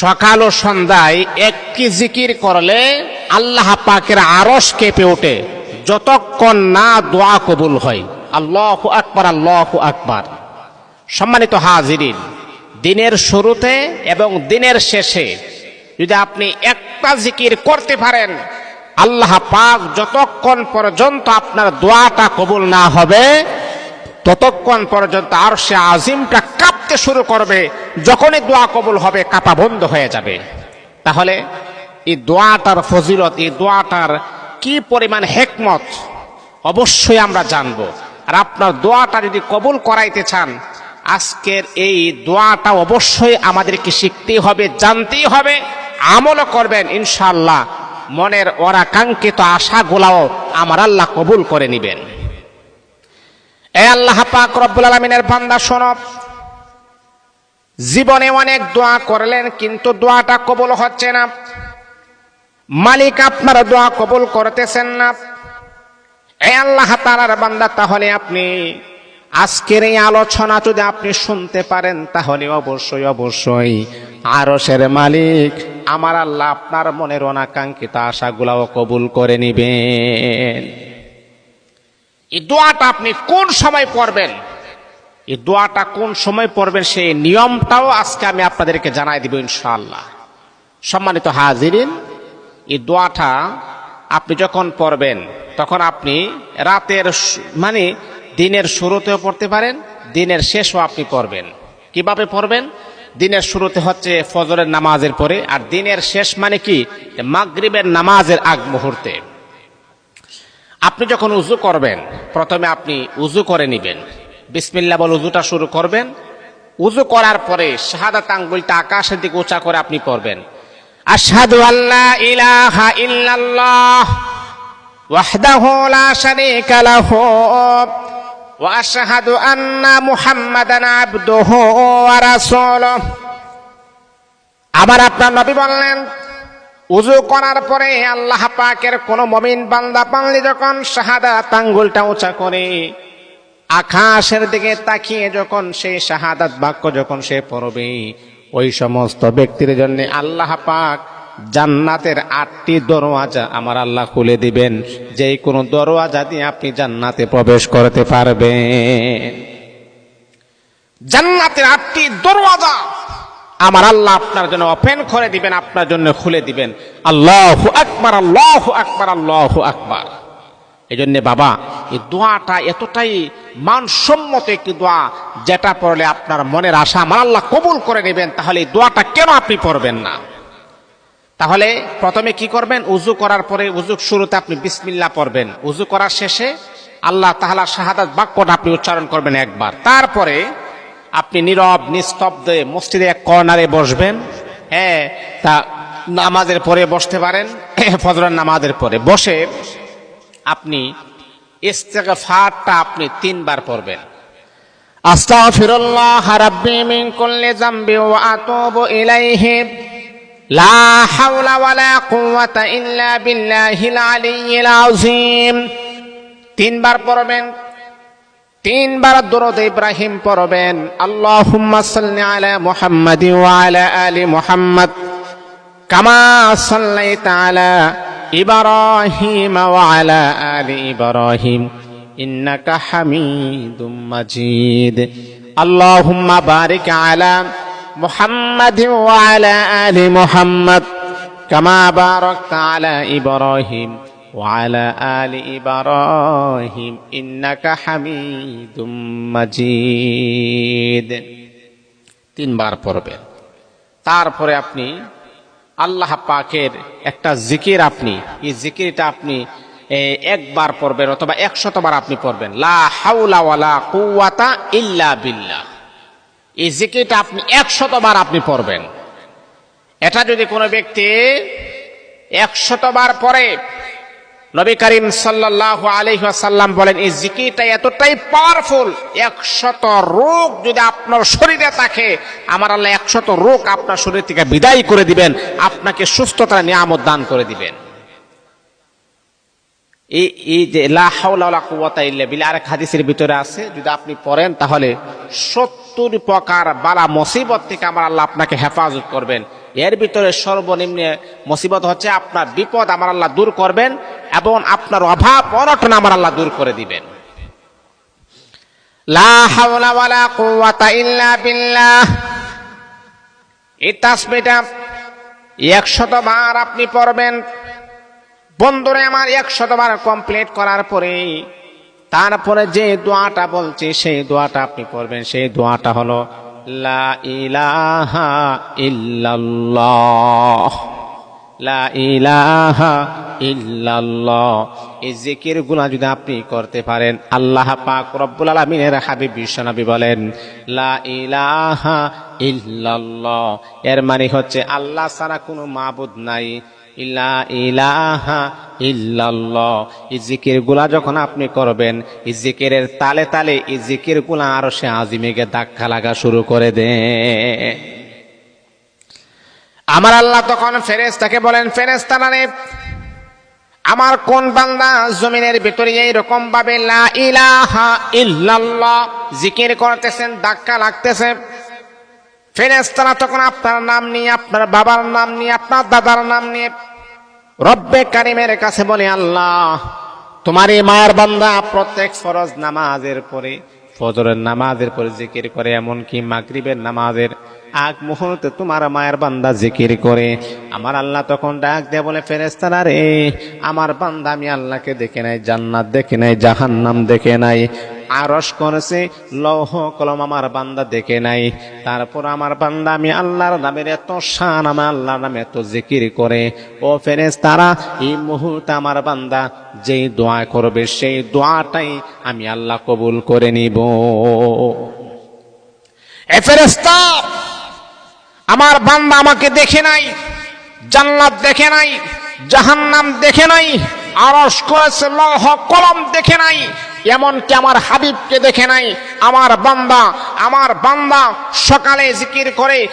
সকাল ও সন্ধ্যায় একটি জিকির করলে আল্লাহ পাকের আরস কেঁপে ওঠে। যতক্ষণ না দোয়া কবুল হয়। আল্লাহ আকবার আল্লাহ আকবার। সম্মানিত হাজিরিন, দিনের শুরুতে এবং দিনের শেষে যদি আপনি একটা জিকির করতে পারেন, আল্লাহ পাক যতক্ষণ পর্যন্ত আপনার দোয়াটা কবুল না হবে, ততক্ষণ পর্যন্ত আর সে আজিমটা কাঁপতে শুরু করবে, যখনই দোয়া কবুল হবে, কাঁপা বন্ধ হয়ে যাবে। তাহলে এই দোয়াটার ফজিলত, এই দোয়াটার কি পরিমাণ হেকমত, অবশ্যই আমরা জানব। আর আপনার দোয়াটা যদি কবুল করাইতে চান, আজকের এই দোয়াটা অবশ্যই আমাদেরকে শিখতেই হবে, জানতেই হবে আমলও করবেন ইনশাল্লাহ মনের অরাকাঙ্ক্ষিত আশাগুলাও আমার আল্লাহ কবুল করে নিবেন। এ আল্লাহ পাক রব্বুল আলমিনের বান্দা শোনব জীবনে অনেক দোয়া করলেন, কিন্তু দোয়াটা কবুল হচ্ছে না। মালিক আপনার দোয়া কবুল করতেছেন না। এ আল্লাহ তালার বান্দা, তাহলে আপনি আজকের এই আলোচনা যদি আপনি শুনতে পারেন, তাহলে অবশ্যই অবশ্যই আরশের মালিক আমার আল্লাহ আপনার মনের অনাকাঙ্ক্ষিত আশাগুলাও কবুল করে নিবেন। এই দোয়াটা আপনি কোন সময় পড়বেন? এই দোয়াটা কোন সময় পড়বেন সেই নিয়মটাও আজকে আমি আপনাদেরকে জানাই দিব ইনশাআল্লাহ। সম্মানিত হাজিরিন, এই দোয়াটা আপনি যখন পড়বেন, তখন আপনি রাতের মানে দিনের শুরুতেও পড়তে পারেন, দিনের শেষও আপনি পড়বেন। কীভাবে পড়বেন? দিনের শুরুতে হচ্ছে ফজরের নামাজের পরে, আর দিনের শেষ মানে কি? মাগরিবের নামাজের আগ মুহূর্তে। আপনি যখন উজু করবেন, প্রথমে আপনি উজু করে নেবেন। বিসমিল্লা বল উজুটা শুরু করবেন। উজু করার পরে শাহাদাত আঙ্গুলটা আকাশের দিকে উঁচা করে আপনি পড়বেন। আশহাদু আল্লাহ ইলাহা ইল্লাল্লাহ, ওয়াহদাহু লা শারীকা লাহু, ওয়া আশহাদু আন্না মুহাম্মাদান আবদুহু ওয়া রাসূলুহু। আবার আপনার নবী বললেন, উজু করার পরে আল্লাহ পাকের কোন মমিন বান্দা পানলি যখন শাহাদা তাঙ্গুলটা উঁচা করে। আকাশের দিকে তাকিয়ে যখন সে শাহাদাত বাক্য যখন সে পড়বে, ওই সমস্ত ব্যক্তির জন্য আল্লাহ পাক জান্নাতের আটটি দরওয়াজা আমার আল্লাহ খুলে দিবেন। যেই কোনো দরওয়াজা দিয়ে আপনি জান্নাতে প্রবেশ করতে পারবেন। জান্নাতের আটটি দরওয়াজা আমার আল্লাহ আপনার জন্য ওপেন করে দিবেন, আপনার জন্য খুলে দিবেন। আল্লাহ আকবার আল্লাহ আকবার আল্লাহ আকবার। এই জন্যে বাবা, এই দোয়াটা এতটাই মানসম্মত একটি দোয়া, যেটা পড়লে আপনার মনের আশা আমার আল্লাহ কবুল করে নেবেন, তাহলে এই দোয়াটা কেন আপনি পড়বেন না? তাহলে প্রথমে কি করবেন? উজু করার পরে উজু শুরুতে আপনি বিসমিল্লা পড়বেন। উজু করার শেষে আল্লাহ তাহলা শাহাদাত বাক্যটা আপনি উচ্চারণ করবেন একবার। তারপরে আপনি নীরব, নিস্তব্ধে মসজিদে এক কর্নারে বসবেন। হ্যাঁ তা নামাজের পরে বসতে পারেন ফজরের নামাজের পরে। বসে আপনি ইস্তেগফারটা আপনি তিনবার পড়বেন। আস্তাগফিরুল্লাহ রাব্বি মিন কুল্লি যামবি ওয়া আতুবু ইলাইহি। লা হাওলা ওয়ালা কুওয়াতা ইল্লা বিল্লাহিল আলিয়্যিল আযীম। তিনবার পড়বেন, তিনবার দরুদ ইব্রাহিম পড়বেন। আল্লাহুম্মা সাল্লি আলা মুহাম্মাদ ওয়া আলা আলি মুহাম্মাদ। কামা সাল্লাইতা আলা ইব্রাহিম ওয়া আলা আলি ইব্রাহিম ইন্নাকা হামিদুম মাজিদ আল্লাহুম্মা বারিক আলা মুহাম্মাদ ওয়া আলা আলি মুহাম্মাদ কামা বারাকতা আলা ইব্রাহিম وعلى آل إبراهيم إنك حميد مجيد তিনবার পড়বেন তারপরে আপনি আল্লাহ পাকের একটা জিকির আপনি, এই জিকিরটা আপনি একবার পড়বেন অথবা একশতবার আপনি পড়বেন। লা ইল্লা বিল্লাহ। এই জিকিরটা আপনি একশতবার আপনি পড়বেন। এটা যদি কোনো ব্যক্তি একশতবার পরে নবী করিম সাল্লাহ আলহাসাল্লাম বলেন, এই জিকিরটা এতটাই পাওয়ারফুল একশত রোগ যদি আপনার শরীরে থাকে, আমার আল্লাহ একশত রোগ আপনার শরীর থেকে বিদায় করে দিবেন, আপনাকে সুস্থতার নিয়ামত দান করে দিবেন। এই এই যে লা হাওলা ওয়ালা কুওয়াতা ইল্লা বিল্লাহ, আরেক হাদিসের ভিতরে আছে, যদি আপনি পড়েন তাহলে সত্য সত্তর প্রকার বালা মুসিবত থেকে আমার আল্লাহ আপনাকে হেফাজত করবেন। এর ভিতরে সর্বনিম্ন মুসিবত হচ্ছে আপনার বিপদ আমার আল্লাহ দূর করবেন এবং আপনার অভাব, অনটন আমার আল্লাহ দূর করে দিবেন। লা একশতবার আপনি পড়বেন। বন্ধুরে, আমার একশতবার কমপ্লিট করার পরে তারপরে যে দোয়াটা বলছি, সেই দোয়াটা আপনি পড়বেন। সেই দোয়াটা হলো, লা ইলাহা লা ইলাহা গুলা যদি আপনি করতে পারেন, আল্লাহ পাক রব্বুল আলমিনের হাবিব বিশ্বনবী বলেন, লা ইলাহা ইল্লাল্লাহ। এর মানে হচ্ছে, আল্লাহ ছাড়া কোনো মাবুদ নাই। ইলা ইলাহা ইল্লাল্লাহ। এই জিকিরগুলা যখন আপনি করবেন, এই তালে তালে এই জিকিরগুলা আরও সে আজিমেকে ধাক্কা লাগা শুরু করে দেয় আমার আল্লাহ তখন ফেরেস্তাকে বলেন ফেরেস্তারা রে আমার কোন বান্দা জমিনের ভিতরে এইরকম ভাবে লা ইলাহা ইল্লাল্লাহ জিকির করতেছেন, ধাক্কা লাগতেছে ফেরেস্তারা তখন আপনার নাম নিয়ে, আপনার বাবার নাম নিয়ে, আপনার দাদার নাম নিয়ে রব্বে কারিমের কাছে বলে, আল্লাহ, তোমার এই মায়ের বান্দা প্রত্যেক ফরজ নামাজের পরে, ফজরের নামাজের পরে জিকির করে, এমনকি মাগরিবের নামাজের আগ মুহূর্তে তোমার মায়ের বান্দা জিকির করে। আমার আল্লাহ তখন ডাক দিয়ে বলে ফেরেস্তারা রে, আমার বান্দা আমি আল্লাহকে দেখে নাই, জান্নাত দেখে নাই, জাহান্নাম দেখে নাই আরস করেছে, লৌহ কলম আমার বান্দা দেখে নাই। তারপর আমার বান্দা আমি আল্লাহর নামের এত শান আমার আল্লাহর নামে এত জিকির করে। ও ফেরেস তারা এই মুহূর্তে আমার বান্দা যেই দোয়া করবে, সেই দোয়াটাই আমি আল্লাহ কবুল করে নিব। আমার বান্দা আমাকে দেখে নাই, জান্নাত দেখে নাই, জাহান্নাম দেখে নাই আরস করেছে, লহ কলম দেখে নাই এমনকি আমার হাবিবকে দেখে নাই। আমার বান্দা আমার বান্দা সকালে জিকির করে